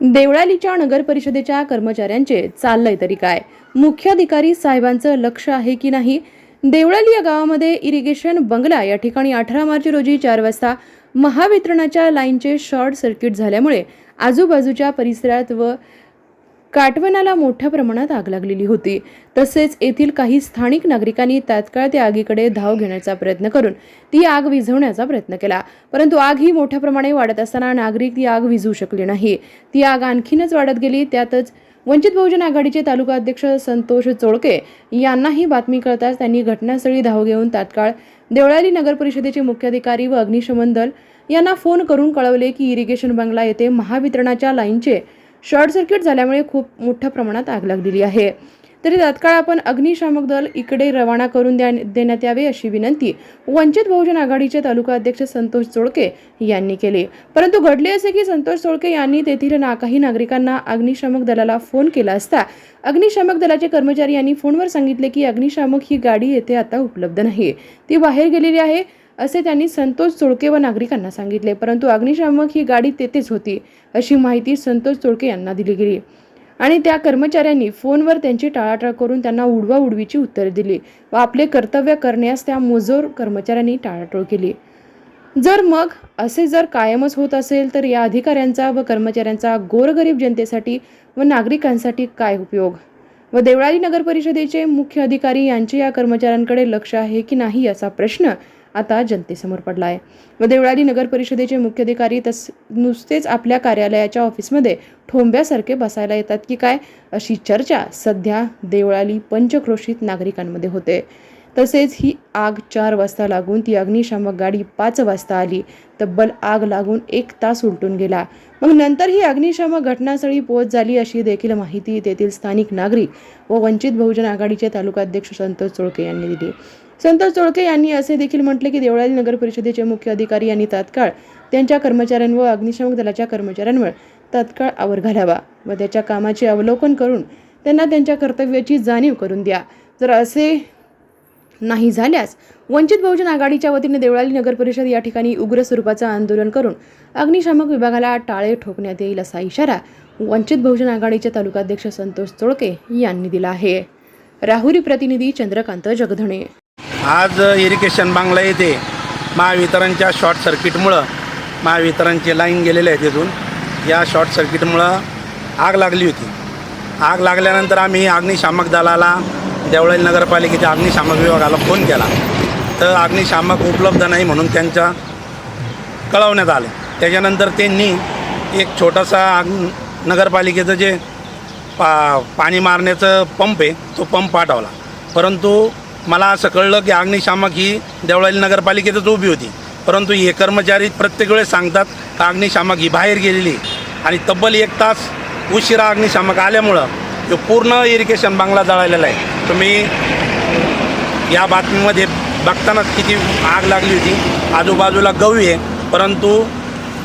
देवळालीच्या नगरपरिषदेच्या कर्मचाऱ्यांचे चाललंय तरी काय? मुख्याधिकारी साहेबांचं लक्ष आहे की नाही? देवळाली या गावामध्ये इरिगेशन बंगला या ठिकाणी अठरा मार्च रोजी चार वाजता महावितरणाच्या लाईनचे शॉर्ट सर्किट झाल्यामुळे आजूबाजूच्या परिसरात व काटवनाला मोठ्या प्रमाणात आग लागलेली होती. तसेच येथील काही स्थानिक नागरिकांनी तात्काळ त्या आगीकडे धाव घेण्याचा प्रयत्न करून ती आग विझवण्याचा प्रयत्न केला. परंतु आग ही मोठ्या प्रमाणे वाढत असताना नागरिक ती आग विझू शकले नाही. ती आग आणखीनच वाढत गेली. त्यातच वंचित बहुजन आघाडीचे तालुका अध्यक्ष संतोष चोळके यांना ही बातमी कळताच त्यांनी घटनास्थळी धाव घेऊन तात्काळ देवळाली नगर परिषदेचे मुख्याधिकारी व अग्निशमन दल यांना फोन करून कळवले की इरिगेशन बंगला येथे महावितरणाच्या लाईनचे शॉर्ट सर्किट झाल्यामुळे खूप मोठ्या प्रमाणात आग लागलेली आहे. तरी तात्काळ आपण अग्निशामक दल इकडे रवाना करून द्या देण्यात यावे अशी विनंती वंचित बहुजन आघाडीचे तालुका अध्यक्ष संतोष चोळके यांनी केली. परंतु घडले असे की संतोष चोळके यांनी तेथील ना काही नागरिकांना अग्निशामक दलाला फोन केला असता अग्निशामक दलाचे कर्मचारी यांनी फोनवर सांगितले की अग्निशामक ही गाडी येथे आता उपलब्ध नाही. ती बाहेर गेलेली आहे. असे त्यांनी संतोष चोळके व नागरिकांना सांगितले. परंतु अग्निशामक ही गाडी तेथेच होती अशी माहिती संतोष चोळके यांना दिली गेली. आणि त्या कर्मचाऱ्यांनी फोनवर त्यांची टाळाटाळ करून त्यांना उडवा उडवीची उत्तरे दिली व आपले कर्तव्य करण्यास त्या मोजोर कर्मचाऱ्यांनी टाळाटाळ केली. जर मग असे जर कायमच होत असेल तर या अधिकाऱ्यांचा व कर्मचाऱ्यांचा गोरगरीब जनतेसाठी व नागरिकांसाठी काय उपयोग? व देवळाली नगर परिषदेचे मुख्य अधिकारी यांचे या कर्मचाऱ्यांकडे लक्ष आहे की नाही याचा प्रश्न आता जनतेसमोर पडला आहे व देवळाली नगर परिषदेचे मुख्याधिकारी तस नुसतेच आपल्या कार्यालयाच्या ऑफिसमध्ये ठोंब्यासारखे बसायला येतात की काय? अशी चर्चा सध्या देवळाली पंचक्रोशीत नागरिकांमध्ये होते. तसेच ही आग चार वाजता लागून ती अग्निशामक गाडी पाच वाजता आली. तब्बल आग लागून एक तास उलटून गेला. मग नंतर ही अग्निशामक घटनास्थळी पोहोच झाली अशी देखील माहिती तेथील स्थानिक नागरिक व वंचित बहुजन आघाडीचे तालुका अध्यक्ष संतोष चोळके यांनी दिली. संतोष चोळके यांनी असे देखील म्हटले की देवळाली नगर परिषदेचे मुख्य अधिकारी यांनी तात्काळ त्यांच्या कर्मचाऱ्यांवर अग्निशामक दलाच्या कर्मचाऱ्यांवर तात्काळ आवर घालावा व त्याच्या कामाचे अवलोकन करून त्यांना त्यांच्या कर्तव्याची जाणीव करून द्या. जर असे नाही झाल्यास वंचित बहुजन आघाडीच्या वतीने देवळाली नगर परिषद या ठिकाणी उग्र स्वरूपाचं आंदोलन करून अग्निशामक विभागाला टाळे ठोकण्यात येईल असा इशारा वंचित बहुजन आघाडीचे तालुकाध्यक्ष संतोष चोळके यांनी दिला आहे. राहुरी प्रतिनिधी चंद्रकांत जगधणे. आज इरिगेशन बांगला येथे महावितरणच्या शॉर्ट सर्किटमुळं महावितरणचे लाईन गेलेले आहे तिथून. या शॉर्ट सर्किटमुळं आग लागली होती. आग लागल्यानंतर आम्ही अग्निशामक दलाला देवळाली नगरपालिकेच्या अग्निशामक विभागाला फोन केला. तर अग्निशामक उपलब्ध नाही म्हणून त्यांच्या कळवण्यात आलं. त्याच्यानंतर त्यांनी एक छोटासा आग नगरपालिकेचं जे पा पाणी मारण्याचं पंप आहे तो पंप पाठवला. परंतु मला असं कळलं की अग्निशामक ही देवळाली नगरपालिकेतच उभी होती. परंतु हे कर्मचारी प्रत्येक वेळेस सांगतात का अग्निशामक ही बाहेर गेलेली आणि तब्बल एक तास उशिरा अग्निशामक आल्यामुळं तो पूर्ण इरिगेशन बांगला जळालेला आहे तुम्ही या बातमीमध्ये बघतानाच किती आग लागली होती. आजूबाजूला गवी आहे परंतु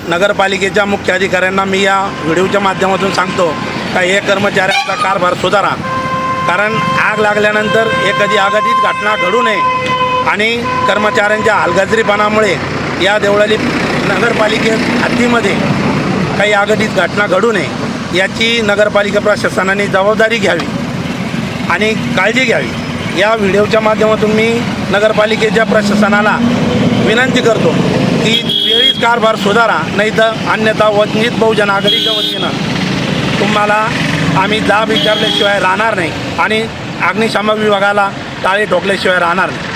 नगरपालिकेच्या मुख्य अधिकाऱ्यांना मी या व्हिडिओच्या माध्यमातून सांगतो का हे कर्मचाऱ्यांचा कारभार सुधारा. कारण आग लागल्यानंतर एखादी आघातीत घटना घडू नये आणि कर्मचाऱ्यांच्या हलगजरीपणामुळे या देवळाली नगरपालिके हद्दीमध्ये काही आघातीत घटना घडू नये. याची नगरपालिका प्रशासनाने जबाबदारी घ्यावी आणि काळजी घ्यावी. या व्हिडिओच्या माध्यमातून मी नगरपालिकेच्या प्रशासनाला विनंती करतो की वेळीच कारभार सुधारा नाही तर अन्यथा वंचित बहुजन आघाडीच्या वतीनं तुम्हाला आम्ही जाब विचारल्याशिवाय राहणार नाही आणि अग्निशामक विभागाला टाळे ठोकल्याशिवाय राहणार नाही.